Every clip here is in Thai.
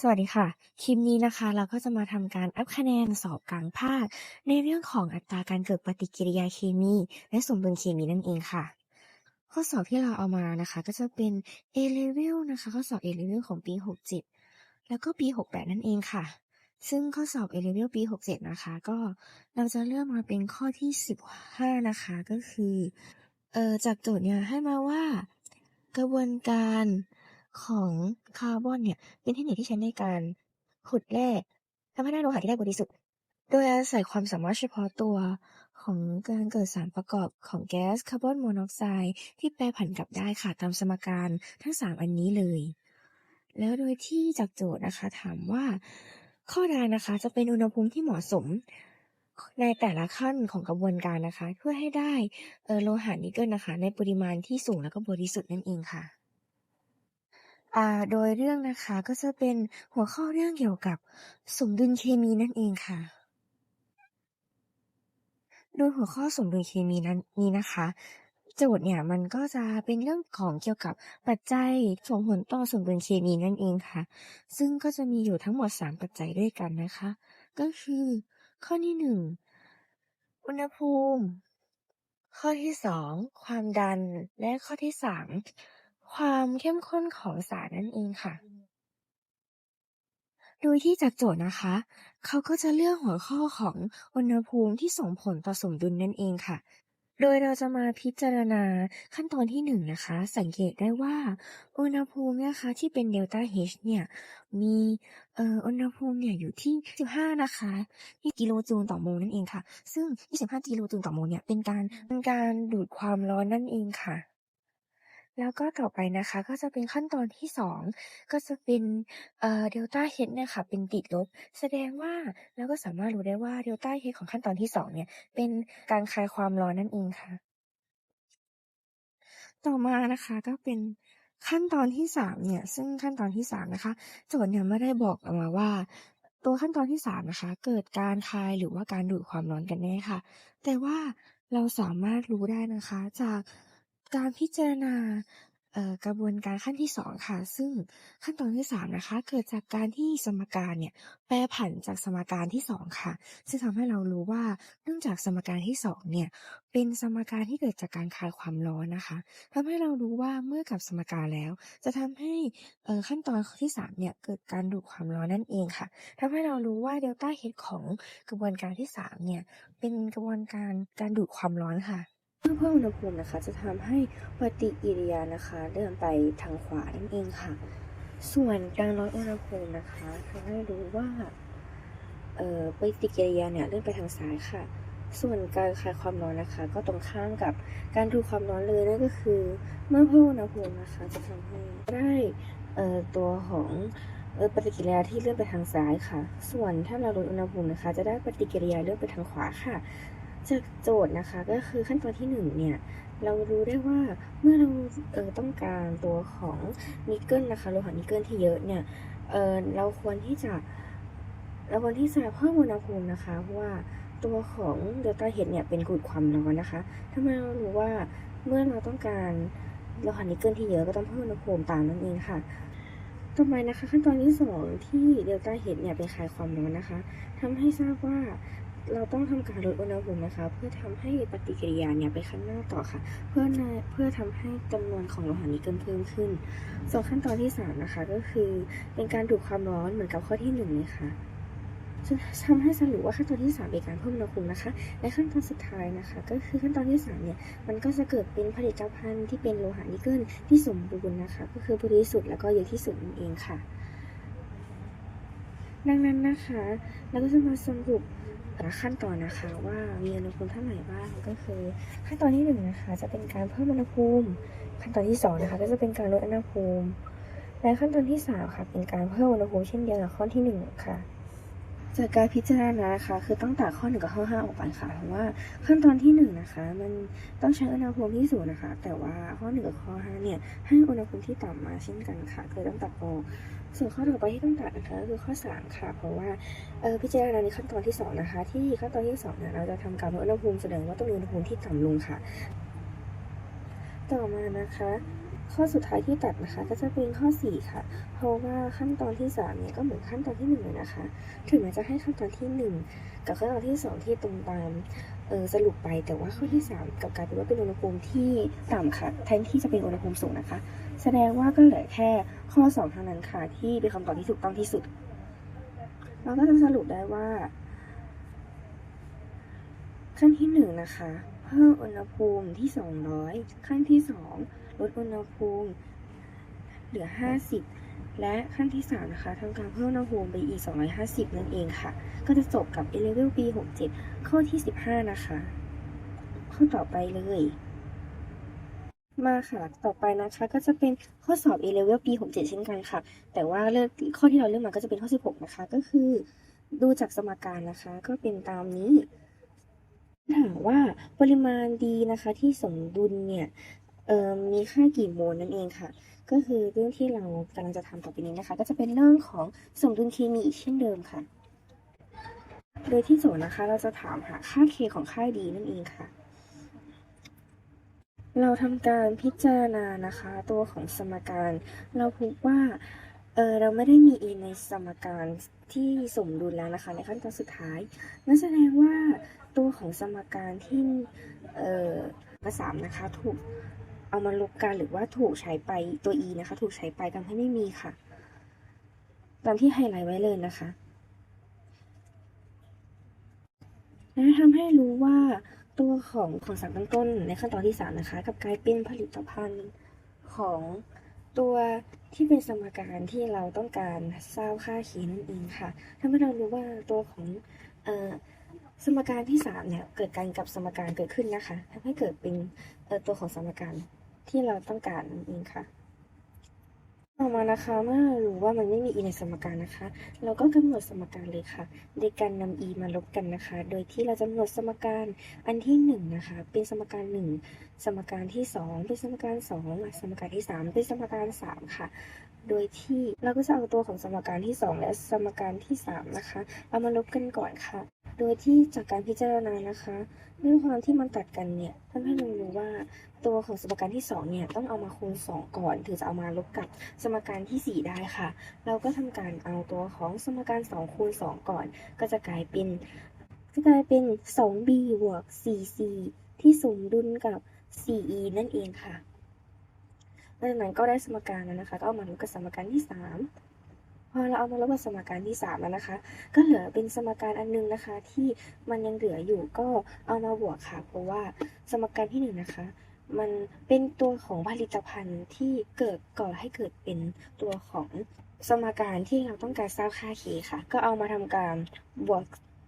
สวัสดีค่ะ คลิปนี้นะคะเราก็จะมาทำการอัพคะแนนสอบกลางภาค ในเรื่องของอัตราการเกิดปฏิกิริยาเคมี และสมดุลเคมีนั่นเองค่ะ ข้อสอบที่เราเอามานะคะ ก็จะเป็น A Level นะคะ ข้อสอบ A Level ของปี 67 แล้วก็ปี 68 นั่นเองค่ะ ซึ่งข้อสอบ A Level ปี 67 นะคะ ก็เราจะเลือกมาเป็นข้อที่ 15 นะคะก็คือเอ่อจากโจทย์เนี่ยให้มาว่ากระบวนการ ของคาร์บอนเนี่ยเป็นเทคนิคที่ใช้ในการขุดแร่ทำให้ได้โลหะที่ได้บริสุทธิ์ โดยอาศัยความสามารถเฉพาะตัวของการเกิดสารประกอบของแก๊สคาร์บอนมอนอกไซด์ที่แปรผันกลับได้ค่ะตามสมการทั้ง 3 อันนี้เลย แล้วโดยที่จากโจทย์นะคะถามว่า ข้อใดนะคะจะเป็นอุณหภูมิที่เหมาะสมในแต่ละขั้นของกระบวนการนะคะ เพื่อให้ได้โลหะนิกเกิลนะคะ ในปริมาณที่สูงแล้วก็บริสุทธิ์นั่นเองค่ะ อ่าโดยเรื่องนะคะก็จะเป็นหัวข้อเรื่องเกี่ยวกับสมดุลเคมีนั่นเองค่ะ โดยหัวข้อสมดุลเคมีนั้นนี้นะคะโจทย์เนี่ยมันก็จะเป็นเรื่องของเกี่ยวกับปัจจัยส่งผลต่อสมดุลเคมีนั่นเองค่ะ ซึ่งก็จะมีอยู่ทั้งหมด 3 ปัจจัยด้วยกันนะคะ ก็คือ ข้อที่ 1 อุณหภูมิ ข้อที่ 2 ความดันและข้อที่ 3 ความเข้มข้นของสารนั่นเองค่ะ โดยที่จากโจทย์นะคะ เขาก็จะเลือกหัวข้อของอุณหภูมิที่ส่งผลต่อสมดุลนั่นเองค่ะ โดยเราจะมาพิจารณาขั้นตอนที่1นนะคะ สังเกตได้ว่าอุณหภูมินะคะที่เป็น delta H เนี่ย มีอุณหภูมิเนี่ยอยู่ที่ 15 นะคะที่กิโลจูลต่อโมลนั่นเองค่ะ ซึ่ง 25 กิโลจูลต่อโมลเนี่ยเป็นการเป็นการดูดความร้อนนั่นเองค่ะ แล้วก็ต่อไปนะคะ ก็จะเป็นขั้นตอนที่ 2 ก็จะเป็นเอ่อ delta H เนี่ยค่ะเป็นติดลบ แสดงว่าเราก็สามารถรู้ได้ว่า delta H ของขั้นตอนที่ 2 เนี่ยเป็นการคลายความร้อนนั่นเองค่ะ ต่อมานะคะก็เป็นขั้นตอนที่3เนี่ยซึ่งขั้นตอนที่3นะคะโจทย์เนี่ยไม่ได้บอกเรามาว่า ตัวขั้นตอนที่3นะคะเกิดการคลายหรือว่าการดูดความร้อนกันแน่ค่ะ แต่ว่าเราสามารถรู้ได้นะคะจาก การพิจารณากระบวนการขั้นที่ 2 ค่ะ ซึ่งขั้นตอนที่ 3 นะคะ เกิดจากการที่สมการเนี่ยแปรผันจากสมการที่ 2 ค่ะ ซึ่งทำให้เรารู้ว่าเนื่องจากสมการที่ 2 เนี่ยเป็นสมการที่เกิดจากการคายความร้อนนะคะทำให้เรารู้ว่าเมื่อกลับสมการแล้ว จะทำให้ขั้นตอนที่ 3 เนี่ยเกิดการดูดความร้อนนั่นเองค่ะทำให้เรารู้ว่า delta H ของกระบวนการที่ 3 เนี่ยเป็นกระบวนการการดูดความร้อนค่ะ เมื่อเพิ่มอุณหภูมินะคะจะทำให้ปฏิกิริยานะคะเดินไปทางขวานั่นเองค่ะ ส่วนการลดอุณหภูมินะคะทำให้รู้ว่าปฏิกิริยาเนี่ยเลื่อนไปทางซ้ายค่ะ ส่วนการคายความร้อนนะคะ ก็ตรงข้ามกับการดูความร้อนเลยนั่นก็คือ เมื่อเพิ่มอุณหภูมินะคะจะทำให้ได้ตัวของออปฏิกิริยาที่เลื่อนไปทางซ้ายค่ะ ส่วนถ้าเราลดอุณหภูมินะคะ จะได้ปฏิกิริยาเลื่อนไปทางขวาค่ะ จากโจทย์นะคะก็คือขั้นตอนที่1เนี่ยเรารู้ได้ว่าเมื่อเราเออต้องการตัวของนิกเกิลนะคะโลหะนิกเกิลที่เยอะเนี่ยเออเราควรที่จะเราควรที่จะเพิ่มอุณหภูมินะคะเพราะว่าตัวของ delta H เนี่ยเป็นดูดความร้อนนะคะทำให้เรารู้ว่าเมื่อเราต้องการโลหะนิกเกิลที่เยอะก็ต้องเพิ่มอุณหภูมิตามนั่นเองค่ะต่อไปนะคะขั้นตอนที่ 2 ที่ delta H เนี่ยเป็นคายความร้อนนะคะทำให้ทราบว่า เราต้องทำการลดอุณหภูมินะคะ เพื่อทำให้ปฏิกิริยาเนี่ยไปข้างหน้าต่อค่ะ เพื่อเพื่อทำให้จำนวนของโลหะนิกเกิลเพิ่มขึ้น ส่วนขั้นตอนที่ 3 นะคะ ก็คือเป็นการดูดความร้อนเหมือนกับข้อที่1เลยค่ะจะทำให้สรุปว่าขั้นตอนที่ 3 เป็นการเพิ่มอุณหภูมินะคะ และขั้นตอนสุดท้ายนะคะ ก็คือขั้นตอนที่ 3 เนี่ย มันก็จะเกิดเป็นผลิตภัณฑ์ที่เป็นโลหะนิกเกิลที่สมบูรณ์นะคะ ก็คือบริสุทธิ์แล้วก็เยอะที่สุดนั่นเองค่ะ ดังนั้นนะคะ เราก็จะมาสรุป แต่ละขั้นตอนนะคะว่ามีอุณหภูมิเท่าไหร่บ้างก็คือขั้นตอนที่1นะคะจะเป็นการเพิ่มอุณหภูมิ ขั้นตอนที่2นะคะก็จะเป็นการลดอุณหภูมิ และขั้นตอนที่3ค่ะเป็นการเพิ่มอุณหภูมิเช่นเดียวกับข้อที่ 1 ค่ะจากการพิจารณานะคะ คือต้องตัดข้อ1กับข้อ5ออกไปค่ะ เพราะว่าขั้นตอนที่1นะคะ มันต้องใช้อุณหภูมิที่สูงนะคะ แต่ว่าข้อ1กับข้อ5เนี่ยให้อุณหภูมิที่ต่ำมาเช่นกันค่ะเลยต้องตัดออกส่วนข้อต่อไปที่ต้องตัดนะคะคือข้อ 3 ค่ะ เพราะว่าเอ่อพิจารณาในขั้นตอนที่ 2 นะคะ ที่ขั้นตอนที่2เนี่ยเราจะทำการลดอุณหภูมิแสดงว่าต้องมีอุณหภูมิที่ต่ำลงค่ะ ต่อมานะคะข้อสุดท้ายที่ตัดนะคะ ก็จะเป็นข้อ 4 ค่ะ เพราะว่าขั้นตอนที่ 3 เนี่ยก็เหมือนขั้นตอนที่ 1 เลยนะคะ ถึงแม้จะให้ขั้นตอนที่ 1 กับขั้นตอนที่ 2 ที่ตรงตามสรุปไปแต่ว่าข้อที่ 3 กับกลายเป็นว่าเป็นอุณหภูมิที่ต่ำค่ะ แทนที่จะเป็นอุณหภูมิสูงนะคะ แสดงว่าก็เหลือแค่ข้อ 2 เท่านั้นค่ะ ที่เป็นคำตอบที่ถูกต้องที่สุด เราก็จะสรุปได้ว่า ขั้นที่1นะคะเพิ่มอุณหภูมิที่ 200 ขั้นที่ 2 ลดอุณหภูมิ เหลือ 50 และขั้นที่ 3 นะคะทำการเพิ่มอุณหภูมิไปอีก 250 นั่นเองค่ะ ก็จะจบกับ A level B 67 ข้อที่ 15 นะคะ ข้อต่อไปเลย มาค่ะ ต่อไปนะคะ ก็จะเป็นข้อสอบ A level B 67เช่นกันค่ะ แต่ว่าเลือกข้อที่เราเลือกมาก็จะเป็นข้อ 16 นะคะ ก็คือดูจากสมการนะคะ ก็เป็นตามนี้ถามว่าปริมาณดีนะคะที่สมดุลเนี่ยมีค่ากี่โมลนั่นเองค่ะ ก็คือเรื่องที่เรากำลังจะทำต่อไปนี้นะคะ ก็จะเป็นเรื่องของสมดุลเคมีอีกเช่นเดิมค่ะ โดยที่โจทย์นะคะ เราจะถามหาค่า k ของค่าดีนั่นเองค่ะ เราทำการพิจารณานะคะ ตัวของสมการ เราพบว่าเออเราไม่ได้มี e ในสมการที่สมดุลแล้วนะคะ ในขั้นตอนสุดท้ายนั่นแสดงว่าตัวของสมการที่เออภาษามนะคะถูกเอามาลบกันหรือว่าถูกใช้ไปตัว e นะคะ ถูกใช้ไปทำให้ไม่มีค่ะ ตามที่ไฮไลท์ไว้เลยนะคะและทำให้รู้ว่า ตัวของของสารตั้งต้นในขั้นตอนที่ 3 นะคะกับกลายเป็นผลิตภัณฑ์ของตัวที่เป็นสมการที่เราต้องการทราบค่า k นั่นเองค่ะทำให้เรารู้ว่าตัวของอสมการที่3เนี่ยเกิดการกับสมการเกิดขึ้นนะคะทำให้เกิดเป็นตัวของสมการที่เราต้องการนั่นเองค่ะ ต่อมานะคะเมื่อเรารู้ว่ามันไม่มี e ในสมการนะคะ เราก็กำหนดสมการเลยค่ะ โดยการนำ e มาลบกันนะคะ โดยที่เราจะกำหนดสมการอันที่1นะคะเป็นสมการ 1 สมการที่ 2 เป็นสมการ 2 สมการที่ 3 เป็นสมการ 3 ค่ะ โดยที่เราก็จะเอาตัวของสมการที่ 2 และสมการที่ 3 นะคะ เอามาลบกันก่อนค่ะ โดยที่จากการพิจารณานะคะด้วยความที่มันตัดกันเนี่ยทำให้เรารู้ว่าตัวของสมการที่ 2 เนี่ยต้องเอามาคูณ 2 ก่อน ถึงจะเอามาลบกับสมการที่ 4 ได้ค่ะ เราก็ทำการเอาตัวของสมการ 2 คูณ 2 ก่อน ก็จะกลายเป็นจะกลายเป็น 2b บวก 4c ที่สมดุลกับ 4e นั่นเองค่ะ หลังจากนั้นก็ได้สมการแล้วนะคะ ก็เอามาลบกับสมการที่ 3 พอเราเอามาลบกับสมการที่3แล้วนะคะ ก็เหลือเป็นสมการอันนึงนะคะ ที่มันยังเหลืออยู่ก็เอามาบวกค่ะ เพราะว่าสมการที่1นนะคะ มันเป็นตัวของผลิตภัณฑ์ที่เกิดก่อให้เกิดเป็นตัวของสมการที่เราต้องการทราบค่า k ค่ะ ก็เอามาทำการบวก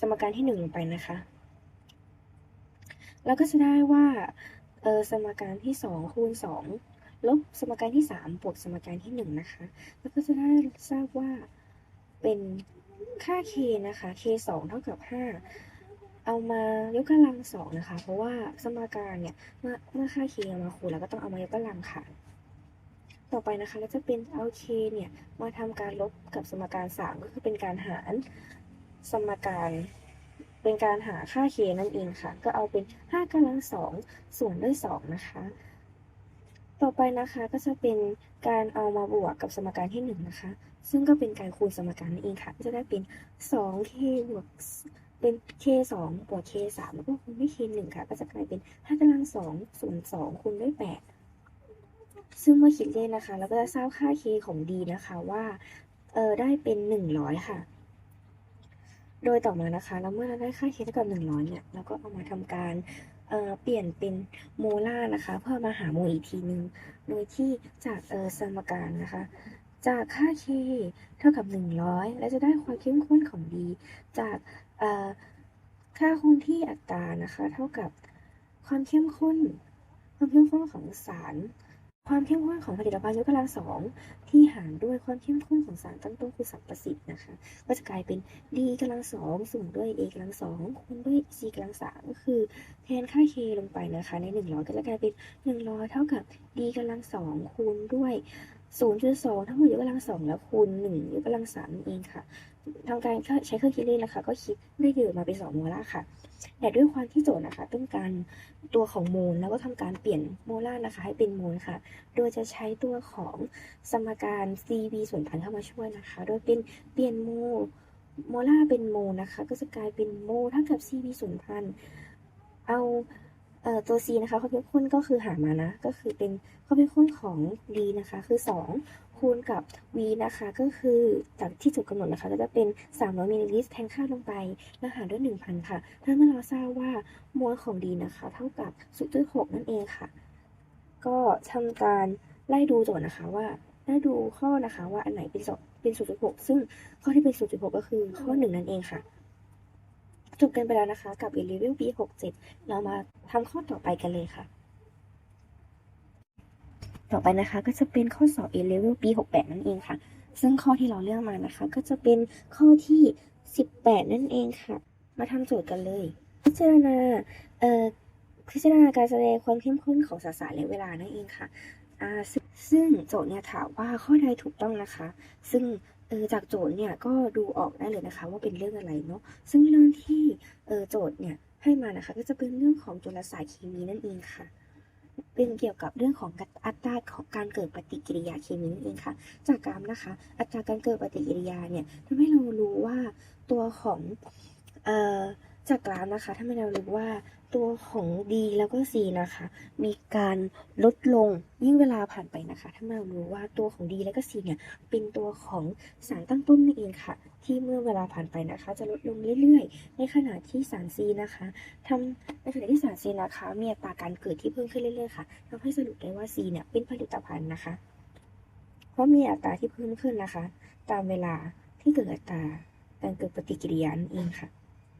สมการที่1ลงไปนะคะแล้วก็จะได้ว่าสมการที่ 2 คูณ 2 ลบสมการที่ 3 บวกสมการที่ 1 นะคะ แล้วก็จะได้ทราบว่าเป็นค่า k นะคะ k 2เท่ากับ 5 เอามายกกำลังสองนะคะ เพราะว่าสมการเนี่ยเมื่อเมื่อค่า k เอามาคูณแล้วก็ต้องเอามายกกำลังค่ะ ต่อไปนะคะเราจะเป็นเอา k เนี่ยมาทำการลบกับสมการ 3 ก็คือเป็นการหารสมการเป็นการหาค่า k นั่นเองค่ะ ก็เอาเป็น5กำลังสองส่วนด้วย2นะคะ ต่อไปนะคะก็จะเป็นการเอามาบวกกับสมการที่1นะคะ ซึ่งก็เป็นการคูณสมการนั่นเองค่ะก็จะได้เป็น 2k บวกเป็น k 2บวก k 3แล้วก็คูณด้วย k 1ค่ะ ก็จะกลายเป็น5กำลัง2ส่วน2คูณด้วย 8 ซึ่งเมื่อคิดเลขนะคะ เราก็จะทราบค่า k ของ d นะคะว่าเออได้เป็น 100 ค่ะ โดยต่อมานะคะ แล้วเมื่อเราได้ค่า k เท่ากับ 100เนี่ยเราก็เอามาทำการ เเปลี่ยนเป็นโมลาร์นะคะ เพื่อมาหาโมลอีกทีนึง โดยที่จากเออสมการนะคะ จากค่า k เท่ากับ 100 และจะได้ความเข้มข้นของ d จากค่าคงที่อัตรานะคะ เท่ากับความเข้มข้น ความเข้มข้นของสาร ความเข้มข้นของผลิตภัณฑ์ยกกำลังสอง ที่หารด้วยความเข้มข้นของสารตั้งต้นคือสัมประสิทธิ์นะคะ ก็จะกลายเป็น d กำลังสองส่วนด้วย a กำลังสองคูณด้วย c กำลังสามก็คือแทนค่า k ลงไปนะคะ ใน 100 ก็จะกลายเป็น 100 เท่ากับ d กำลังสองคูณด้วย0.2ทั้งหมดยกกำลังสองแล้วคูณ1ยกกำลังสามนั่นเองค่ะ ทำการใช้เครื่องคิดเลขนะคะก็คิดได้เยอมาเป็น2โมล่าค่ะ แต่ด้วยความที่โจทย์นะคะต้องการตัวของโมลแล้วก็ทำการเปลี่ยนโมล่านะคะ ให้เป็นโมลค่ะ โดยจะใช้ตัวของสมการ CV ส่วนพันเข้ามาช่วยนะคะ โดยเป็นเปลี่ยนโมโมล่าเป็นโมนะคะ ก็จะกลายเป็นโมเท่ากับ CV ส่วนพันเอาเอ่อตัว C นะคะข้อเป็นข้นก็คือหามานะ ก็คือเป็นข้อเป็นข้นของ D นะคะ คือ 2 คูณกับ V นะคะก็คือจากที่จุดกำหนดนะคะก็จะเป็น 300มิลลิลิตรแทนค่าลงไปแล้วหารด้วย 1,000 ค่ะถ้าเมื่อเราทราบว่ามวลของ D นะคะ เท่ากับ 0.6 นั่นเองค่ะ ก็ทำการไล่ดูโจทย์นะคะว่าไล่ดูข้อนะคะว่าอันไหนเป็นเป็น 0.6 ซึ่งข้อที่เป็น 0.6 ก็คือข้อ 1 นั่นเองค่ะจบกันไปแล้วนะคะกับ A Level B 67 เรามาทำข้อต่อไปกันเลยค่ะ ต่อไปนะคะก็จะเป็นข้อสอบ A Level B 68 นั่นเองค่ะ ซึ่งข้อที่เราเลือกมานะคะ ก็จะเป็นข้อที่ 18 นั่นเองค่ะ มาทำโจทย์กันเลย พิจารณาเอ่อพิจารณาการแสดงความเข้มข้นของสสารและเวลานั่นเองค่ะอ่าซึ่งซึ่งโจทย์เนี่ยถามว่าข้อใดถูกต้องนะคะ ซึ่งเออจากโจทย์เนี่ยก็ดูออกได้เลยนะคะ ว่าเป็นเรื่องอะไรเนาะซึ่งเรื่องที่เออโจทย์เนี่ยให้มานะคะ ก็จะเป็นเรื่องของจุลสารเคมีนั่นเองค่ะ เป็นเกี่ยวกับเรื่องของอัตราของการเกิดปฏิกิริยาเคมีนั่นเองค่ะ จากกรามนะคะ อัตราการเกิดปฏิกิริยาเนี่ยทำให้เรารู้ว่าตัวของออจากกราฟนะคะทำให้เรารู้ว่า ตัวของ D แล้วก็ C นะคะ มีการลดลงยิ่งเวลาผ่านไปนะคะทำให้เรารู้ว่าตัวของ D แล้วก็ C เนี่ย เป็นตัวของสารตั้งต้นนั่นเองค่ะ ที่เมื่อเวลาผ่านไปนะคะ จะลดลงเรื่อยๆ ในขณะที่สาร C นะคะทำในขณะที่สาร C นะคะ มีอัตราการเกิดที่เพิ่มขึ้นเรื่อยๆค่ะทำให้สรุปได้ว่า C เนี่ยเป็นผลิตภัณฑ์นะคะ เพราะมีอัตราที่เพิ่มขึ้นนะคะ ตามเวลาที่เกิดอัตราการเกิดปฏิกิริยานั่นเองค่ะ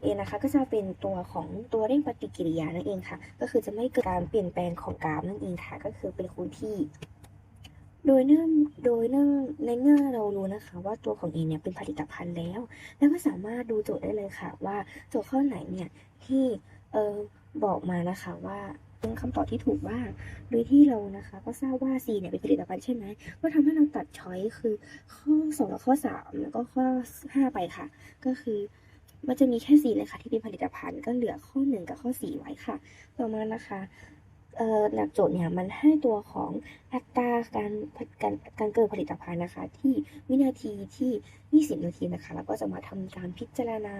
เอนะคะก็จะเป็นตัวของตัวเร่งปฏิกิริยานั่นเองค่ะ ก็คือจะไม่เกิดการเปลี่ยนแปลงของกราฟนั่นเองค่ะ ก็คือเป็นคงที่ โดยเนื่องโดยเนื่องในเมื่อเรารู้นะคะ ว่าตัวของเอเนี่ยเป็นผลิตภัณฑ์แล้ว แล้วก็สามารถดูโจทย์ได้เลยค่ะ ว่าโจทย์ข้อไหนเนี่ยที่เออบอกมานะคะว่าเป็นคำตอบที่ถูกบ้าง โดยที่เรานะคะ ก็ทราบว่า C เนี่ยเป็นผลิตภัณฑ์ใช่ไหม ก็ทำให้เราตัดช้อยคือข้อ2และข้อ 3 แล้วก็ข้อ 5 ไปค่ะ ก็คือ มันจะมีแค่ C เลยค่ะที่เป็นผลิตภัณฑ์ก็เหลือข้อ 1 กับข้อ 4 ไว้ค่ะ ต่อมานะคะเอ่อหลักโจทย์เนี่ยมันให้ตัวของอัตราการการการเกิดผลิตภัณฑ์นะคะ ที่วินาทีที่ 20 นาทีนะคะ แล้วก็จะมาทำการพิจารณา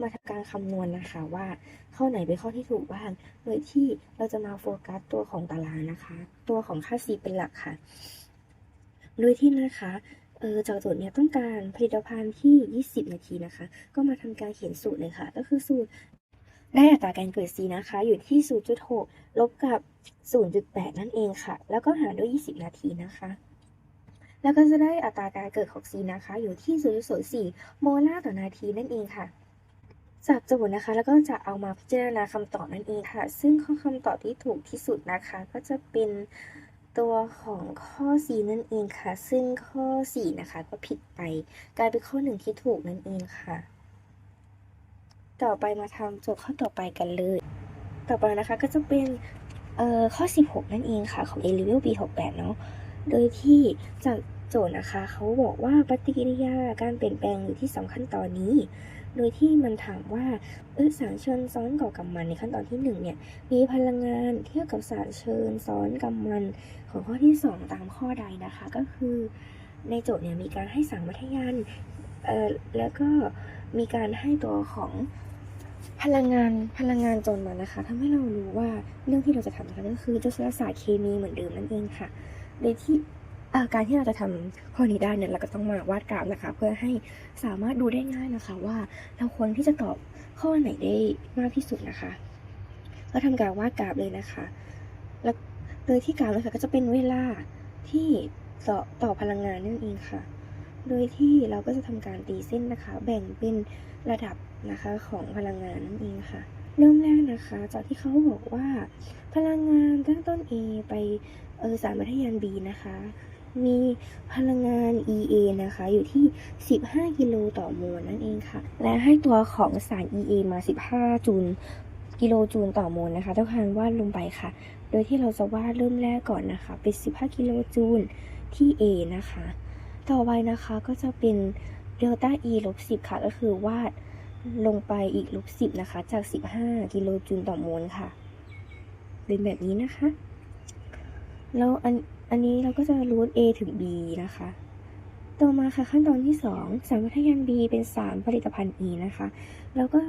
มาทำการคำนวณนะคะว่าข้อไหนเป็นข้อที่ถูกบ้าง โดยที่เราจะมาโฟกัสตัวของตารางนะคะ ตัวของค่า C เป็นหลักค่ะ โดยที่นะคะ เออจากโจทย์เนี่ยต้องการผลิตภัณฑ์ที่ 20 นาทีนะคะ ก็มาทำการเขียนสูตรเลยค่ะ ก็คือสูตรได้อัตราการเกิด C นะคะ อยู่ที่ 0.6 ลบกับ 0.8 นั่นเองค่ะ แล้วก็หารด้วย 20 นาทีนะคะ แล้วก็จะได้อัตราการเกิดของ C นะคะ อยู่ที่ 0.04 โมลาร์ต่อนาทีนั่นเองค่ะจากโจทย์นะคะ แล้วก็จะเอามาพิจารณาคำตอบนั่นเองค่ะ ซึ่งข้อคำตอบที่ถูกที่สุดนะคะ ก็จะเป็น ตัวของข้อ C นั่นเองค่ะ ซึ่งข้อ 4 นะคะ ก็ผิดไป กลายเป็นข้อ 1 ที่ถูกนั่นเองค่ะ ต่อไปมาทำโจทย์ข้อต่อไปกันเลย ต่อไปนะคะก็จะเป็นเอ่อข้อ 16 นั่นเองค่ะของ A Level B 68เนาะ โดยที่จากโจทย์นะคะ เขาบอกว่าปฏิกิริยาการเปลี่ยนแปลงอยู่ที่สองขั้นตอนนี้ โดยที่มันถามว่าเออสารเชิญซ้อนก่อกำมันในขั้นตอนที่หนึ่งเนี่ยมีพลังงานเทียบกับสารเชิญซ้อนกำมันของข้อที่สองตามข้อใดนะคะ ก็คือ ในโจทย์เนี่ยมีการให้สารวัฏยันเอ่อแล้วก็มีการให้ตัวของพลังงานพลังงานจนมานะคะทำให้เรารู้ว่าเรื่องที่เราจะทำนะคะก็คือจะใช้ศาสตร์เคมีเหมือนเดิมนั่นเองค่ะ โดยที่ การที่เราจะทำข้อนี้ได้เนี่ยเราก็ต้องมาวาดกราฟนะคะ เพื่อให้สามารถดูได้ง่ายนะคะว่าเราควรที่จะตอบข้อไหนได้มากที่สุดนะคะ ก็ทำการวาดกราฟเลยนะคะ แล้วโดยที่กราฟนะคะก็จะเป็นเวลาที่ต่อต่อพลังงานนั่นเองค่ะ โดยที่เราก็จะทำการตีเส้นนะคะ แบ่งเป็นระดับนะคะของพลังงานนั่นเองค่ะเริ่มแรกนะคะจากที่เขาบอกว่า พลังงานตั้งต้น A ไปเออสารมัธยาน B นะคะ มีพลังงาน EA นะคะ อยู่ที่ 15 กิโลต่อมวลนั่นเองค่ะ และให้ตัวของสาร EA มา 15 จูลกิโลจูลต่อมวลนะคะต้องการวาดลงไปค่ะ โดยที่เราจะวาดเริ่มแรกก่อนนะคะ เป็น 15 กิโลจูลที่ A นะคะ ต่อไปนะคะก็จะเป็นเดลต้า E ลบ10 ค่ะ ก็คือวาดลงไปอีกลบ10 นะคะ จาก 15 กิโลจูลต่อโมลค่ะ เป็นแบบนี้นะคะ แล้วอัน อันนี้เราก็จะรูท A ถึง B นะคะ ต่อมาค่ะขั้นตอนที่ 2 สารวัฏยัน B เป็นสารผลิตภัณฑ์ E นะคะ แล้วก็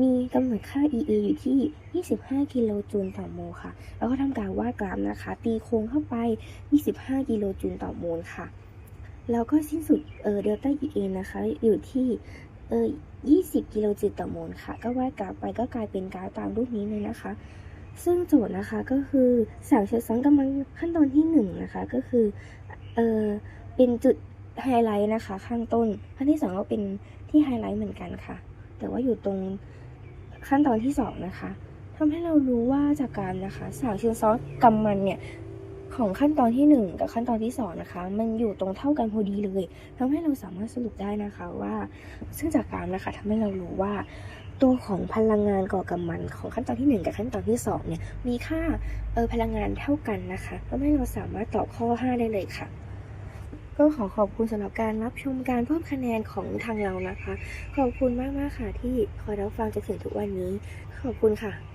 มีกำหนดค่า EA อยู่ที่ 25 กิโลจูลต่อโมลค่ะ แล้วก็ทำการวาดกราฟนะคะ ตีโค้งเข้าไป 25 กิโลจูลต่อโมลค่ะ แล้วก็สิ้นสุดเออเดลต้า EA นะคะ อยู่ที่เออ20 กิโลจูลต่อโมลค่ะ ก็วาดกราฟไปก็กลายเป็นกราฟตามรูปนี้เลยนะคะ ซึ่งโจทย์นะคะก็คือสารเชื้อซ้อนกำลังขั้นตอนที่หนึ่งนะคะก็คือเออเป็นจุดไฮไลท์นะคะข้างต้นขั้นที่สองก็เป็นที่ไฮไลท์เหมือนกันค่ะ แต่ว่าอยู่ตรงขั้นตอนที่สองนะคะทำให้เรารู้ว่าจากการนะคะสารเชื้อซ้อนกำมันเนี่ยของขั้นตอนที่หนึ่งกับขั้นตอนที่สองนะคะ มันอยู่ตรงเท่ากันพอดีเลยทำให้เราสามารถสรุปได้นะคะว่า ซึ่งจากการนะคะทำให้เรารู้ว่า ตัวของพลังงานก่อกำมันของขั้นตอนที่ 1 กับขั้นตอนที่2เนี่ยมีค่าเออพลังงานเท่ากันนะคะทำให้เราสามารถตอบข้อ 5 ได้เลยค่ะ ก็ขอขอบคุณสำหรับการรับชมการเพิ่มคะแนนของทางเรานะคะ ขอบคุณมากๆค่ะที่คอยรับฟังจนถึงทุกวันนี้ ขอบคุณค่ะ